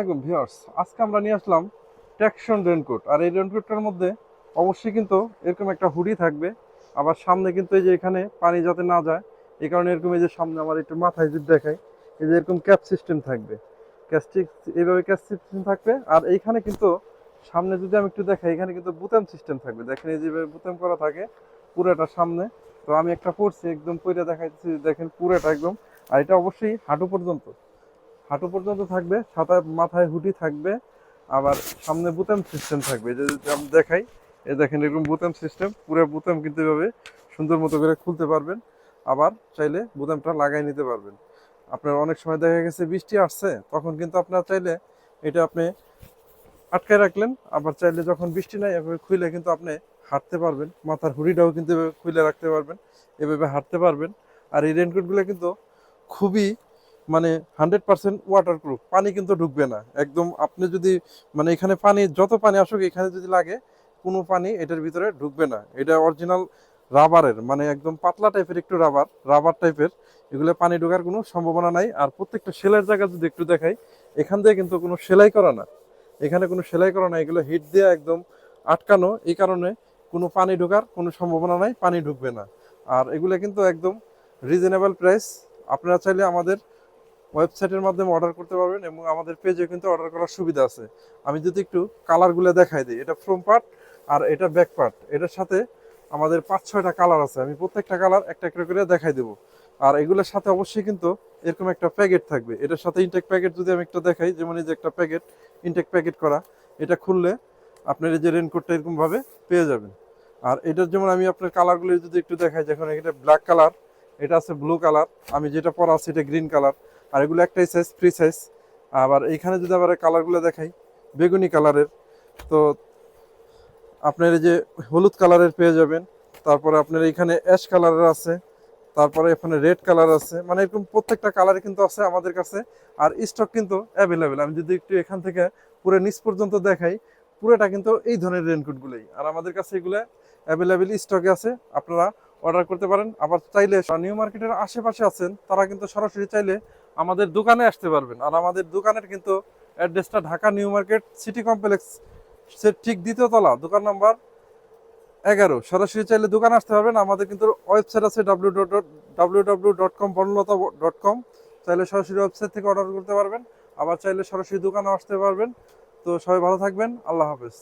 আলাইকুম ভিউয়ার্স, আজকে আমরা নিয়ে আসলাম ট্যাকশন রেনকোট আর এই রেনকোটটার মধ্যে অবশ্যই কিন্তু এরকম একটা হুডি থাকবে। আবার সামনে কিন্তু এই যে এখানে পানি যাতে না যায়, এই কারণে এরকম এই যে সামনে আমার একটু মাথায় যদি দেখাই, এই যে এরকম ক্যাপ সিস্টেম থাকবে। ক্যাস্টিক এইভাবে ক্যাপ সিস্টেম থাকবে। আর এইখানে কিন্তু সামনে যদি আমি একটু দেখাই, এখানে কিন্তু বুতাম সিস্টেম থাকবে। দেখেন এই যেভাবে বুতাম করা থাকে পুরোটা সামনে। তো আমি একটা পড়ছি একদম পরে দেখাইছি দেখেন পুরোটা একদম। আর এটা অবশ্যই হাঁটু পর্যন্ত। হাঁটু পর্যন্ত থাকবে সাথে মাথায় হুডি থাকবে, আবার সামনে বুতাম সিস্টেম থাকবে। যে আমি দেখাই এ দেখেন এরকম বুতাম সিস্টেম পুরো বুতাম কিন্তু এভাবে সুন্দর মতো করে খুলতে পারবেন, আবার চাইলে বুতামটা লাগাই নিতে পারবেন। আপনার অনেক সময় দেখা গেছে বৃষ্টি আসছে, তখন কিন্তু আপনার চাইলে এটা আপনি আটকায় রাখলেন, আবার চাইলে যখন বৃষ্টি নাই, এভাবে খুলে কিন্তু আপনি হাঁটতে পারবেন। মাথার হুডিটাও কিন্তু এভাবে খুলে রাখতে পারবেন, এভাবে হাঁটতে পারবেন। আর এই রেনকোটগুলো কিন্তু খুবই মানে হান্ড্রেড পার্সেন্ট ওয়াটার প্রুফ পানি কিন্তু ঢুকবে না। একদম আপনি যদি মানে এখানে পানি, যত পানি আসুক, এখানে যদি লাগে, কোনো পানি এটার ভিতরে ঢুকবে না। এটা অরিজিনাল রাবারের মানে একদম পাতলা টাইপের একটু রাবার রাবার টাইপের এগুলো পানি ঢোকার কোনো সম্ভাবনা নাই। আর প্রত্যেকটা সেলাইয়ের জায়গা যদি একটু দেখাই, এখান দিয়ে কিন্তু কোনো সেলাই করা না। এখানে কোনো সেলাই করা না, এগুলো হিট দিয়ে একদম আটকানো। এই কারণে কোনো পানি ঢোকার কোনো সম্ভাবনা নাই, পানি ঢুকবে না। আর এগুলো কিন্তু একদম রিজনেবল প্রাইস আপনারা চাইলে আমাদের ওয়েবসাইটের মাধ্যমে অর্ডার করতে পারবেন এবং আমাদের পেজে কিন্তু অর্ডার করার সুবিধা আছে। আমি যদি একটু কালারগুলো দেখাই দিই, এটা ফ্রম পার্ট আর এটা ব্যাক পার্ট এটার সাথে আমাদের পাঁচ, ছয়টা কালার আছে। আমি প্রত্যেকটা কালার একটা একটা করে দেখাই দেবো। আর এগুলোর সাথে অবশ্যই কিন্তু এরকম একটা প্যাকেট থাকবে। এটার সাথে ইনটেক প্যাকেট যদি আমি একটা দেখাই, যেমন এই যে একটা প্যাকেট ইনটেক প্যাকেট করা, এটা খুললে আপনার এই যে রেনকোটটা এরকমভাবে পেয়ে যাবেন। আর এটার যেমন আমি আপনার কালারগুলো যদি একটু দেখাই যখন এটা ব্ল্যাক কালার এটা আছে ব্লু কালার আমি যেটা পরা আছে, এটা গ্রিন কালার আর এগুলো একটাই সাইজ ফ্রি সাইজ আবার এইখানে যদি আবার কালারগুলো দেখাই, বেগুনি কালারের তো আপনার এই যে হলুদ কালারের পেয়ে যাবেন। তারপরে আপনার এইখানে অ্যাশ কালারের আছে। তারপরে এখানে রেড কালার আছে। মানে এরকম প্রত্যেকটা কালারে কিন্তু আছে আমাদের কাছে। আর স্টক কিন্তু অ্যাভেলেবেল আমি যদি একটু এখান থেকে পুরো নিচ পর্যন্ত দেখাই, পুরোটা কিন্তু এই ধরনের রেনকোটগুলোই আর আমাদের কাছে এগুলো অ্যাভেলেবেল স্টকে আছে। আপনারা অর্ডার করতে পারেন। আবার চাইলে নিউ মার্কেটের আশেপাশে আছেন, তারা কিন্তু সরাসরি চাইলে আমাদের দোকানে আসতে পারবেন। আর আমাদের দোকানের কিন্তু অ্যাড্রেসটা Dhaka new market city complex, সে ঠিক দ্বিতীয় তলা, দোকান নাম্বার এগারো। সরাসরি চাইলে দোকানে আসতে পারবেন। আমাদের কিন্তু ওয়েবসাইট আছে W dot W W dot com Banalata dot com চাইলে সরাসরি ওয়েবসাইট থেকে অর্ডার করতে পারবেন। আবার চাইলে সরাসরি দোকানে আসতে পারবেন। তো সবাই ভালো থাকবেন। আল্লাহ হাফেজ।